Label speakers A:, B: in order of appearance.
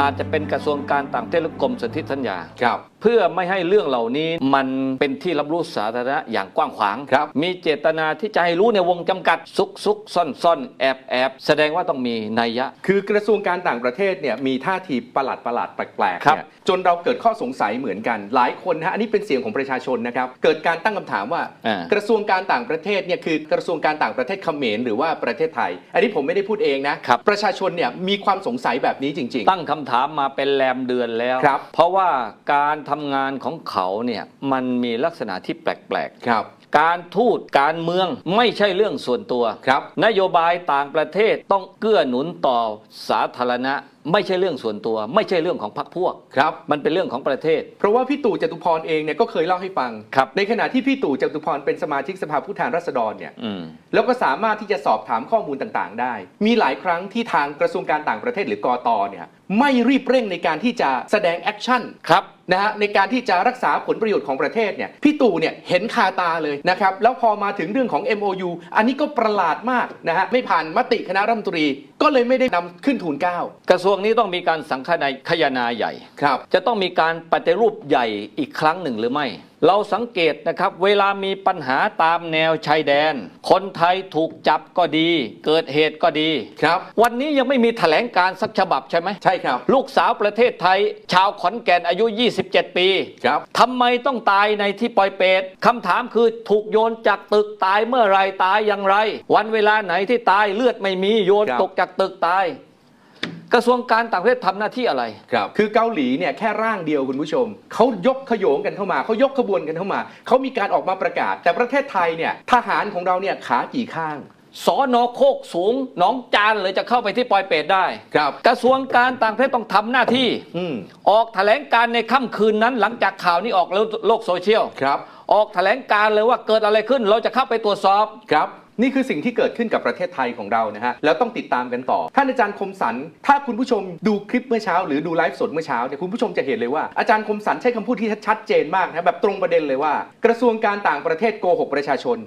A: อาจจะเป็นกระทรวงการต่างประเทศหรือกรมสนธิสัญญา
B: ครับ
A: พื่อไม่ให้เรื่องเหล่านี้มันเป็นที่รับรู้สาธารณะอย่างกว้างขวาง
B: ครับ
A: มีเจตนาที่จะให้รู้ในวงจำกัดซุกซุกซ่อนซ่อนแอบแอบแสดงว่าต้องมีนัยยะ
B: คือกระทรวงการต่างประเทศเนี่ยมีท่าทีประหลาดประหลาดๆแปลกๆ
A: ครับ
B: เนี่ยจนเราเกิดข้อสงสัยเหมือนกัน หลายคนนะฮะอันนี้เป็นเสียงของประชาชนนะครับเกิดการตั้งคำถามว่า
A: อ่า
B: กระทรวงการต่างประเทศเนี่ยคือกระทรวงการต่างประเทศเขมรหรือว่าประเทศไทย อันนี้ผมไม่ได้พูดเองนะครับประชาชนเนี่ยมีความสงสัยแบบนี้จริง
A: ตั้งคำถามมาเป็นแรมเดือนแล้ว
B: ครับ
A: เพราะว่าการทำงานของเขาเนี่ยมันมีลักษณะที่แปลก
B: ๆครับ
A: ๆการทูตการเมืองไม่ใช่เรื่องส่วนตัว
B: ครับ
A: นโยบายต่างประเทศต้องเกื้อหนุนต่อสาธารณะไม่ใช่เรื่องส่วนตัว ไม่ใช่เรื่องของพรรคพวก
B: ครับ
A: มันเป็นเรื่องของประเทศ
B: เพราะว่าพี่ตู่จตุพรเองเนี่ยก็เคยเล่าให้ฟัง
A: ครับ
B: ในขณะที่พี่ตู่จตุพรเป็นสมาชิกสภาผู้แทนราษฎรเนี่ย
A: อืม
B: แล้วก็สามารถที่จะสอบถามข้อมูลต่างๆ ได้ มีหลายครั้งที่ทางกระทรวงการต่างประเทศหรือกอตเนี่ยไม่รีบเร่งในการที่จะแสดงแอคชั่น
A: ครับ
B: นะฮะในการที่จะรักษาผลประโยชน์ของประเทศเนี่ยพี่ตู่เนี่ยเห็นคาตาเลยนะครับแล้วพอมาถึงเรื่องของ MOU อันนี้ก็ประหลาดมากนะฮะไม่ผ่านมติคณะรัฐมนตรีก็เลยไม่ได้นำขึ้นทูลเกล้าก
A: ระทรวงนี้ต้องมีการสังคายขยนาใหญ่
B: ครับ
A: จะต้องมีการปฏิรูปใหญ่อีกครั้งหนึ่งหรือไม่ เราสังเกตนะครับ เวลามีปัญหาตามแนวชายแดน คนไทยถูกจับก็ดี เกิดเหตุก็ดี
B: ครับ
A: วันนี้ยังไม่มีแถลงการสักฉบับใช่ไหม
B: ใช่ครับ
A: ลูกสาวประเทศไทย ชาวขอนแก่นอายุ 27 ปี
B: ครับ
A: ทำไมต้องตายในที่ปอยเปรตคำถามคือถูกโยนจากตึกตายเมื่อไรตายอย่างไร วันเวลาไหนที่ตายเลือดไม่มีโยน
B: ครับ
A: ตกจากตึกตาย กระทรวงการต่างประเทศทำหน้าที่อะไร
B: ครับคือเกาหลีเนี่ยแค่ร่างเดียวคุณผู้ชม เขายกขโยงกันเข้ามาเขายกขบวนกันเข้ามา เขามีการออกมาประกาศ แต่ประเทศไทยเนี่ยทหารของเราเนี่ยขากี่ข้าง
A: สอนอโคกสูงหนองจานเลยจะเข้าไปที่ปอยเปรตได้
B: ครับ
A: กระทรวงการต่างประเทศต้องทำหน้าที่
B: อืม
A: ออกแถลงการในค่ำคืนนั้นหลังจากข่าวนี้ออกแล้วโลกโซเชียล
B: ครับ
A: ออกแถลงการเลยว่าเกิดอะไรขึ้นเราจะเข้าไปตรวจสอบ
B: ครับ นี่คือสิ่งที่เกิดขึ้นกับประเทศไทยของเรานะฮะแล้วต้องติดตามกันต่อ ท่านอาจารย์คมสัน ถ้าคุณผู้ชมดูคลิปเมื่อเช้า หรือดูไลฟ์สดเมื่อเช้าเนี่ยคุณผู้ชมจะเห็นเลยว่าอาจารย์คมสันใช้คำพูดที่ชัดเจนมากนะแบบตรงประเด็นเลยว่า กระทรวงการต่างประเทศโกหกประชาชน